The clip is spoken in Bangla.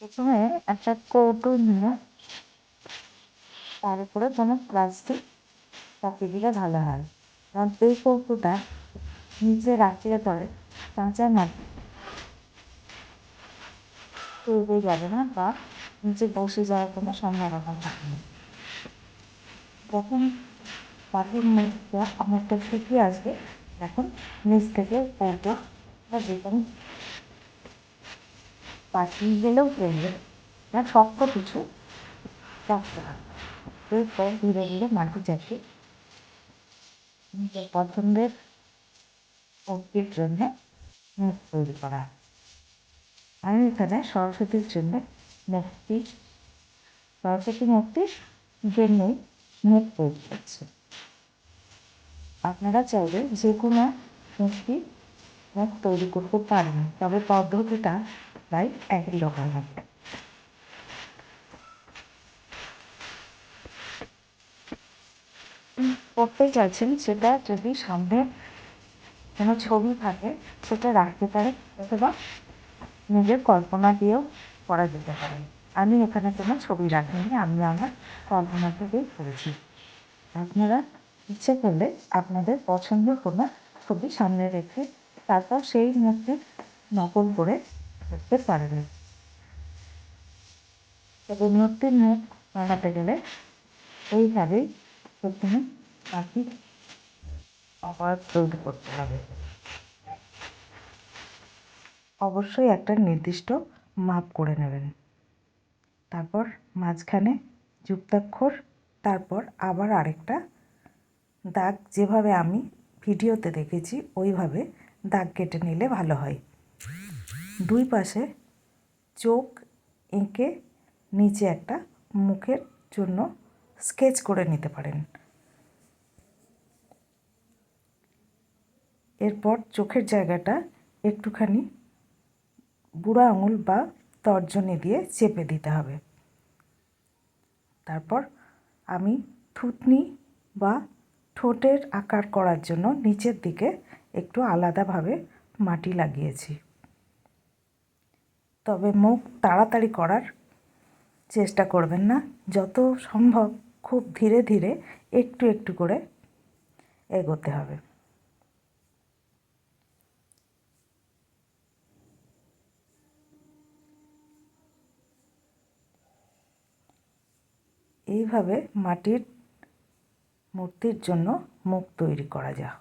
প্রথমে একটা কৌটো নিয়ে তার উপরে কোনো প্লাস্টিক চাপিয়ে দিলে ভালো হয়। কারণ এই কৌটোটা নিচে রাখলে পরে কাঁচা মাটি তৈরি যাবে না বা নিচে বসে যাওয়ার কোনো সম্ভাবনা থাকে যখন পাখির মুখটা অনেকটা শুকিয়ে আসবে, তখন নিচ থেকে কৌটো বা যে কোনো পাঠিয়ে গেলেও চলবে না, শক্ত কিছু। হবে এরপর ধীরে ধীরে মাটি চাপিয়ে নিজের পছন্দের মূর্তির জন্য মুখ তৈরি করা। আমি এখানে সরস্বতীর জন্য মুক্তি সরস্বতী মূর্তির জন্যই মুখ তৈরি করছি। আপনারা চাইলে যে কোনো মুক্তি মুখ তৈরি করতে পারেন। তবে পদ্ধতিটা একই রকম হবে করতে চাইছেন সেটা যদি সামনে কোনো ছবি থাকে, সেটা রাখতে পারে অথবা নিজের কল্পনা দিয়েও করা যেতে পারে। আমি এখানে কোনো ছবি রাখিনি, আমি আমার কল্পনা থেকেই করেছি। আপনারা ইচ্ছে করলে আপনাদের পছন্দের কোনো ছবি সামনে রেখে তারপর সেই মূর্তি নকল করে করতে পারবেন তবে মূর্তির মুখ বানাতে গেলে এইভাবেই প্রথমে পাখির আবার তৈরি করতে হবে। অবশ্যই একটা নির্দিষ্ট মাপ করে নেবেন। তারপর মাঝখানে যুক্তাক্ষর, তারপর আবার আরেকটা দাগ। যেভাবে আমি ভিডিওতে দেখেছি, ওইভাবে দাগ কেটে নিলে ভালো হয়। দুই পাশে চোখ এঁকে নিচে একটা মুখের জন্য স্কেচ করে নিতে পারেন। এরপর চোখের জায়গাটা একটুখানি বুড়ো আঙুল বা তর্জনী দিয়ে চেপে দিতে হবে। তারপর আমি থুতনি বা ঠোঁটের আকার করার জন্য নিচের দিকে একটু আলাদাভাবে মাটি লাগিয়েছি। তবে মুখ তাড়াতাড়ি করার চেষ্টা করবেন না। যত সম্ভব খুব ধীরে ধীরে একটু একটু করে এগোতে হবে। এইভাবে মাটির মূর্তির জন্য মুখ তৈরি করা যা